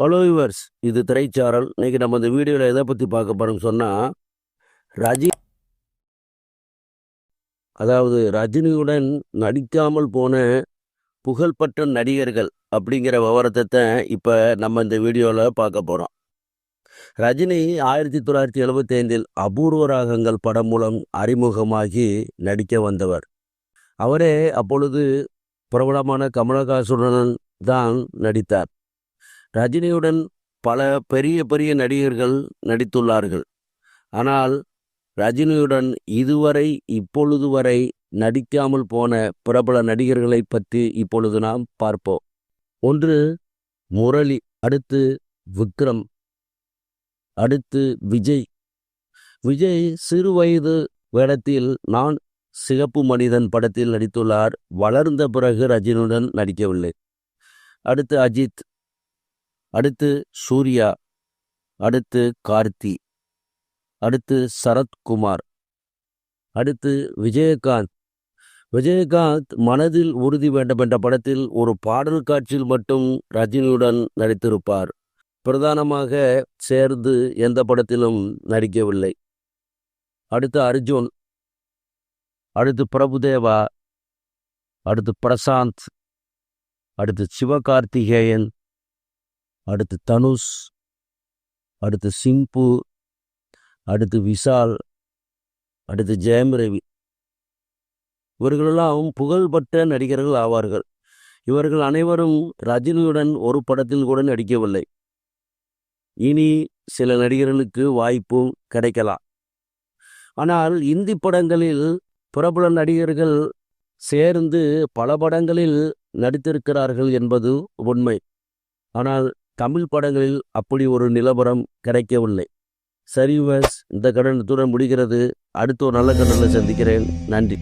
Hello viewers இது திரைச்சாரல். இன்னைக்கு நம்ம இந்த வீடியோவில் எதை பற்றி பார்க்க போகிறோம்னு சொன்னால் ரஜி அதாவது ரஜினியுடன் நடிக்காமல் போன புகழ்பெற்ற நடிகர்கள் அப்படிங்கிற விவரத்தை இப்போ நம்ம இந்த வீடியோவில் பார்க்க போகிறோம் ரஜினி ஆயிரத்தி தொள்ளாயிரத்தி எழுபத்தி ஐந்தில் அபூர்வ ராகங்கள் படம் மூலம் அறிமுகமாகி நடிக்க வந்தவர். அவரே அப்பொழுது பிரபலமான கமலஹாசனுடன் தான் நடித்தார். ரஜினியுடன் பல பெரிய பெரிய நடிகர்கள் நடித்துள்ளார்கள். ஆனால் ரஜினியுடன் இதுவரை இப்பொழுது வரை நடிக்காமல் போன பிரபல நடிகர்களை பற்றி இப்பொழுது நாம் பார்ப்போம். ஒன்று முரளி அடுத்து விக்ரம் அடுத்து விஜய். விஜய் சிறு வயது வேடத்தில் நான் சிகப்பு மனிதன் படத்தில் நடித்துள்ளார். வளர்ந்த பிறகு ரஜினியுடன் நடிக்கவில்லை. அடுத்து அஜித் அடுத்து சூர்யா அடுத்து கார்த்தி அடுத்து சரத்குமார் அடுத்து விஜயகாந்த். விஜயகாந்த் மனதில் உறுதி வேண்டும் என்ற படத்தில் ஒரு பாடல் காட்சியில் மட்டும் ரஜினியுடன் நடித்திருப்பார். பிரதானமாக சேர்ந்து எந்த படத்திலும் நடிக்கவில்லை. அடுத்து அர்ஜுன் அடுத்து பிரபுதேவா அடுத்து பிரசாந்த் அடுத்து சிவகார்த்திகேயன் அடுத்து தனுஷ் அடுத்து சிம்பு அடுத்து விஷால் அடுத்து ஜெயம் ரவி இவர்களெல்லாம் புகழ்பெற்ற நடிகர்கள் ஆவார்கள். இவர்கள் அனைவரும் ரஜினியுடன் ஒரு படத்தில் கூட நடிக்கவில்லை. இனி சில நடிகர்களுக்கு வாய்ப்பும் கிடைக்கலாம். ஆனால் இந்தி படங்களில் பிரபல நடிகர்கள் சேர்ந்து பல படங்களில் நடித்திருக்கிறார்கள் என்பது உண்மை. ஆனால் தமிழ் படங்களில் அப்படி ஒரு நிலவரம் கிடைக்கவில்லை. சரி வஸ் இந்த கடன் முடிகிறது. அடுத்த ஒரு நல்ல கடனில் சந்திக்கிறேன். நன்றி.